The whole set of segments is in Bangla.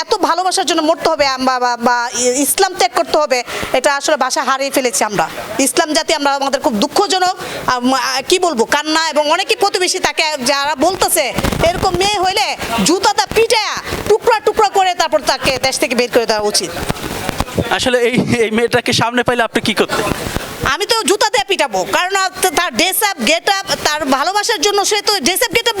এত ভালোবাসার জন্য মরতে হবে বা- ইসলাম ত্যাগ করতে হবে, এটা আসলে বাসা হারিয়ে ফেলেছি আমরা। ইসলাম জাতি আমরা আমাদের খুব দুঃখজনক কি বলব, কান্না এবং অনেকে প্রতিবেশী তাকে যারা বলতেছে, এরকম মেয়ে হইলে জুতাটা পিটায়া তারপর তাকে দেশ থেকে বের করে দেওয়া উচিত। আসলে এই এই মেয়েটাকে সামনে পাইলে আপনি কি করতেন? আমি তো জুতা দিয়ে পিটাবো কারণ তার ড্রেস আপ গেট আপ তার ভালোবাসার জন্য সে তো ড্রেস আপ গেট আপ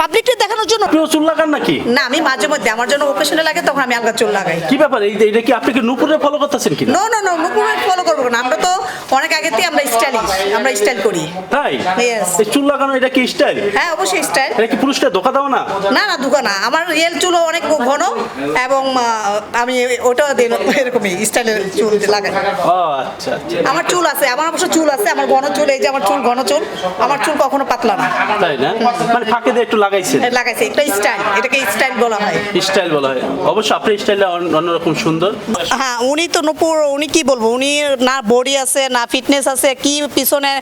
পাবলিককে দেখানোর জন্য আপনিও চুল লাগান নাকি? না আমি মাঝে মধ্যে আমার জন্য ওকেশনে লাগে তখন আমি আলগা চুল লাগাই। কি ব্যাপার? এই এটা কি আপনি কি নুপুরে ফলো করতেছেন কিনা? No no no movement follow করব না আমরা তো অনেক আগে থেকে আমরা স্টাইলিশ আমরা স্টাইল করি। তাই? এই চুল লাগানো এটা কি স্টাইল হ্যাঁ অবশ্যই স্টাইল এটা কি পুরুষটা ধোকা দাও না? না না দুটো না। আমার রিয়েল চুলও অনেক ঘন এবং আমি ওটাও দিই এরকমই স্টাইলের চুল লাগাই। ও আচ্ছা আচ্ছা। আমার চুল আছে আমার অবশ্য চুল আছে আমার ঘন চুল এই যে আমার চুল ঘন চুল আমার চুল কখনো পাতলা না। তাই না? মানে ফাঁকে দিয়ে একটু লাগাইছেন? লাগাইছে এটা স্টাইল এটাকে স্টাইল বলা হয়। স্টাইল বলা হয়। অবশ্য আপনার স্টাইলটা অন্যরকম সুন্দর। হ্যাঁ উনি তো নূপুর উনি কি বলব উনি না বডি আছে না ফিটনেস আছে, কি পিছনে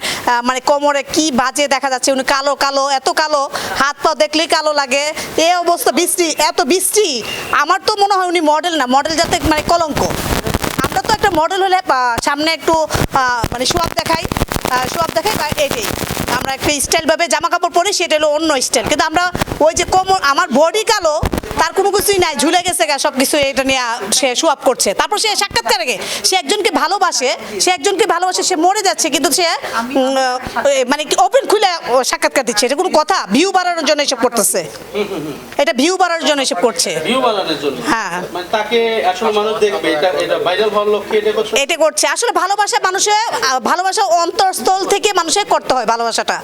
মানে কোমরে কি বাজে দেখা যাচ্ছে, উনি কালো কালো, এত কালো, হাত পা দেখলেই কালো লাগে। এ অবস্থা বৃষ্টি, এত বৃষ্টি। আমার তো মনে হয় উনি মডেল না মডেল যাতে মানে কলঙ্ক। মডেল হলে সামনে একটু মানে সোয়াব দেখাই সোয়াব দেখাই বা এটাই। আমরা একটা স্টাইলভাবে জামা কাপড় পরি সেটা হলো অন্য স্টাইল কিন্তু আমরা ওই যে কোমর আমার বডি কালো তার কোনো কিছুই নাই ঝুলে গেছে গা সব কিছু এটা নিয়ে সে সোয়াব করছে। তারপর সে সাক্ষাৎকারে আগে সে একজনকে ভালোবাসে সে একজনকে ভালোবাসে সে মরে যাচ্ছে কিন্তু সে মানে ওপেন খুলে সাক্ষাৎকার দিচ্ছে। এটা কোনো কথা? ভিউ বাড়ানোর জন্য এসব করতেছে। এটা ভিউ বাড়ানোর জন্য এসব করছে। ভিউ বানানোর জন্য? হ্যাঁ। মানে তাকে আসলে মানুষ দেখবে এটা এটা ভাইরাল হওয়ার লক্ষ্যে এটা করছে? আসলে ভালোবাসা মানুষের ভালোবাসা অন্তরস্থল থেকে মানুষের করতে হয় ভালোবাসাটা।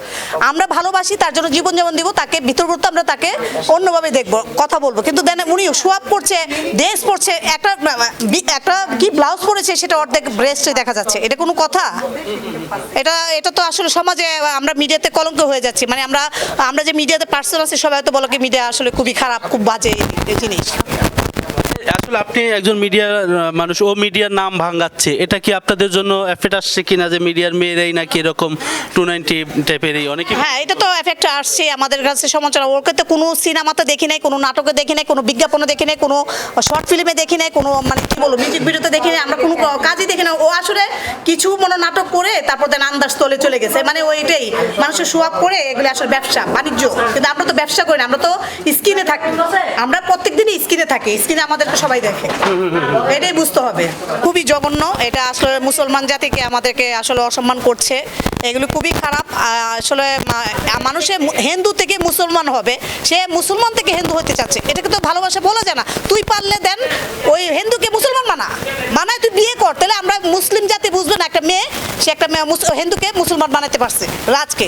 আমরা ভালোবাসি, তার জন্য জীবনযাপন দিব, তাকে ভিতরবর্তী আমরা তাকে অন্যভাবে দেখব, কথা বলব। কিন্তু দেন উনি সোয়াব করছে, ড্রেস পরছে, একটা একটা কি ব্লাউজ পরেছে, সেটা অর্ধেক ব্রেস্টে দেখা যাচ্ছে। এটা কোনো কথা? এটা এটা তো আসলে সমাজে, আমরা মিডিয়াতে কলঙ্ক হয়ে যাচ্ছি। মানে আমরা আমরা যে মিডিয়াতে পার্সন আছে, সবাই তো বলো কি মিডিয়া আসলে খুবই খারাপ, খুব বাজে জিনিস। আপনি একজন মিডিয়ার মানুষ, ও মিডিয়ার নাম ভাঙাচ্ছে, এটা কি আপনাদের জন্য এফেট আসছে কিনা যে মিডিয়ার মেয়েরাই নাকি এরকম টু নাইনটি টাইপেরই অনেকে হ্যাঁ এটা এফেক্ট আসছে আমাদের কাছে সমাচার ওকে তো কোনো সিনেমাতে দেখি নাই, কোনো নাটকে দেখি নাই, কোনো বিজ্ঞাপনে দেখি নাই, কোনো শর্ট ফিল্মে দেখি নাই, কোনো মানে কি বলব মিউজিক ভিডিওতে দেখি নাই, আমরা কোনো কাজই দেখি না। ও আসলে কিছু মনে নাটক করে তারপর দেন আন্দাজ তলে চলে গেছে। মানে ওইটাই মানুষের সোয়াব করে এগুলো আসলে ব্যবসা, বাণিজ্য। কিন্তু আমরা তো ব্যবসা করি না, আমরা তো স্ক্রিনে থাকি। আমরা প্রত্যেক দিনই স্ক্রিনে থাকি স্ক্রিনে আমাদেরকে সবাই দেখে। এটাই বুঝতে হবে। খুবই জঘন্য, এটা আসলে মুসলমান জাতিকে আমাদেরকে আসলে অসম্মান করছে। এগুলো খুবই খারাপ আসলে মানুষে হিন্দু থেকে মুসলমান হবে, সে মুসলমান থেকে হিন্দু হতে চাচ্ছে। এটাকে তো ভালোবাসা বলা যায় না। তুই পারলে দেন, ওই হিন্দুকে মুসলমান মানা। মানায় তুই বিয়ে কর, তাহলে আমরা মুসলিম জাতি বুঝবে না, একটা মেয়ে, সে একটা মেয়ে হিন্দুকে মুসলমান বানাতে পারছে, রাজকে।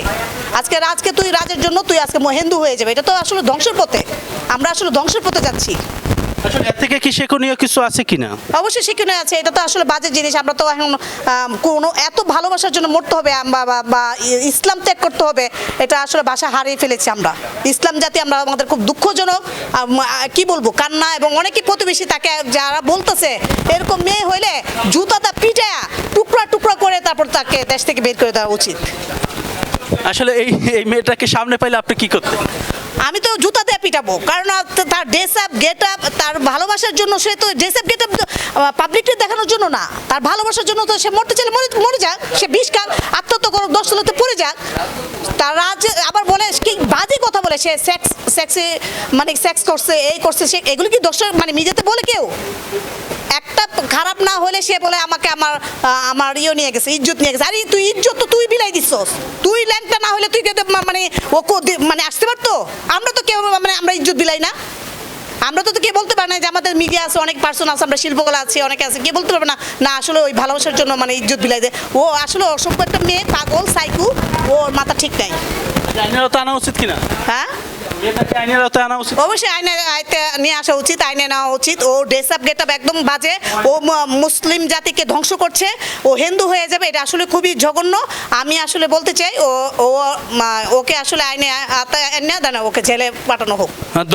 আজকে রাজকে তুই, রাজের জন্য তুই আজকে হিন্দু হয়ে যাবে। এটা তো আসলে ধ্বংসের পথে। আমরা আসলে ধ্বংসের পথে যাচ্ছি। আসলে এর থেকে কি শেখনীয় কিছু আছে কিনা? অবশ্যই শিক্ষণীয় আছে এটা তো আসলে বাজে জিনিস। আমরা তো এখন কোনো এত ভালোবাসার জন্য মরতে হবে বা- ইসলাম ত্যাগ করতে হবে এটা আসলে ভাষা হারিয়ে ফেলেছি আমরা। ইসলাম জাতি আমরা আমাদের খুব দুঃখজনক কি বলব কান্না এবং অনেকেই প্রতিবেশী তাকে যারা বলতেছে এরকম মেয়ে হইলে জুতাটা পিটায়া টুকরা টুকরা করে তারপর তাকে দেশ থেকে বের করে দেওয়া উচিত। আসলে এই এই মেয়েটাকে সামনে পাইলে আপনি কি করতেন? আমি তো জুতা পিটাবো। কারণ তার ড্রেস আপ গেট আপ তার ভালোবাসার জন্য সে তো ড্রেস আপ গেট আপ পাবলিকটা দেখানোর জন্য না। তার ভালোবাসার জন্য তো সে মরতে চাইলে মরে মরে যাক। সে বিষ খাক, আত্মহত্যা করুক, দশ তলাতে পড়ে যাক। তার রাজ আবার বলে কি বাজে কথা বলে, সে সেক্স সেক্সে মানে সেক্স করছে, এই করছে, সে এগুলো কি দোষ মানে মিজাতে বলে কেউ? খারাপ না হলে সে বলে আমাকে আমার আমার ইয়ে নিয়ে গেছে ইজ্জত নিয়ে গেছে। আরে তুই ইজ্জত তো তুই বিলাই দিছস। তুই ল্যাংটা না হলে তুই মানে ও মানে আসতে পারতো? আমরা তো কেউ মানে আমরা ইজ্জত বিলাই না। আমরা তো তো কে বলতে পারি না যে আমাদের মিডিয়া আছে অনেক পার্সন আছে আমরা শিল্পকলা আছে অনেকে আছে কে বলতে পারবে না না আসলে ওই ভালোবাসার জন্য মানে ইজ্জত বিলাই দেয় ও আসলে অসভ্য একটা মেয়ে পাগল সাইকু ওর মাথা ঠিক নাই। আইনের আওতায় আনা উচিত কিনা। হ্যাঁ? অবশ্যই আইনে নিয়ে আসা উচিত আইনে নেওয়া উচিত। ও ড্রেস আপ গেট একদম বাজে। ও মুসলিম জাতিকে ধ্বংস করছে। ও হিন্দু হয়ে যাবে এটা আসলে খুবই জঘন্য। আমি আসলে বলতে চাই ও ও ওকে আসলে আইনে এনে দেন ওকে জেলে পাঠানো হোক।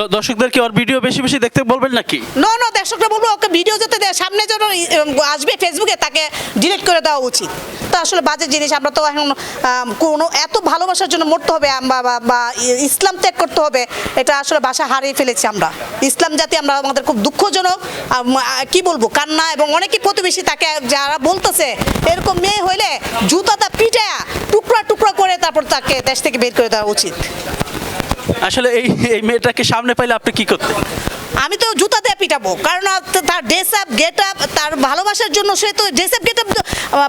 দর্শকদের কি ওর ভিডিও বেশি বেশি দেখতে বলবেন নাকি? নো নো দর্শকরা বলব ওকে ভিডিও যাতে দেয়। সামনে যেন আসবে ফেসবুকে তাকে ডিলিট করে দেওয়া উচিত। তো আসলে বাজে জিনিস আমরা তো এখন কোনো এত ভালোবাসার জন্য মরতে হবে বা- ইসলাম ত্যাগ করতে হবে। করবে এটা আসলে বাসা হারিয়ে ফেলেছি আমরা। ইসলাম জাতি আমরা আমাদের খুব দুঃখজনক। কি বলব, কান্না এবং অনেকে প্রতিবেশী তাকে যারা বলতেছে, এরকম মেয়ে হইলে জুতাটা পিটায়া টুকরা টুকরা করে তারপর তাকে দেশ থেকে বের করে দেওয়া উচিত। আসলে এই এই মেয়েটাকে সামনে পাইলে আপনি কি করতেন? আমি তো জুতা দিয়ে পিটাবো, কারণ তার ড্রেস আপ গেট আপ তার ভালোবাসার জন্য সে তো ড্রেস আপ গেট আপ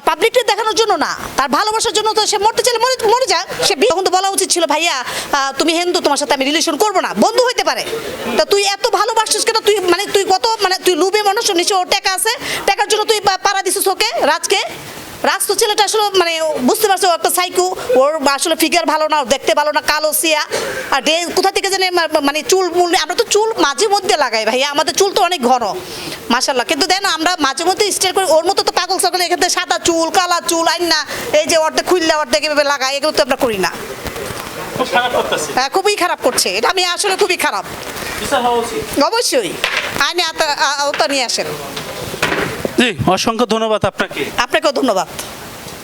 পাবলিককে দেখানোর জন্য না। তার ভালোবাসার জন্য তো সে মরতে চাইলে মরে মরে যাক। সে তখন তো বলা উচিত ছিল, ভাইয়া তুমি হিন্দু, তোমার সাথে আমি রিলেশন করব না, বন্ধু হইতে পারে। তা তুই এত ভালোবাসছিস কেন? তুই মানে তুই কত মানে তুই লুবে মানুষ নিচে ওর টাকা আছে। টাকার জন্য তুই পা- পাড়া দিছিস ওকে, রাজকে? রাজ তো ছেলেটা আসলে মানে বুঝতে পারছ একটা সাইকো ওর আসলে ফিগার ভালো না দেখতে ভালো না কালো সিয়া। আর ডে কোথা থেকে জানে মানে চুল মূল আমরা তো চুল মাঝে মধ্যে লাগাই ভাই আমাদের চুল তো অনেক ঘন মাশাল্লাহ কিন্তু দেন আমরা মাঝে মধ্যে স্টাইল করি ওর মতো তো পাগল সকলে এখান থেকে সাদা চুল কালা চুল আইন না এই যে অর্ধেক খুললে অর্ধেক এভাবে লাগাই এগুলো তো আমরা করি না। হ্যাঁ খুবই খারাপ করছে এটা আমি আসলে খুবই খারাপ। অবশ্যই। আইনে আওতা নিয়ে আসেন। জি অসংখ্য ধন্যবাদ আপনাকে। আপনাকেও ধন্যবাদ।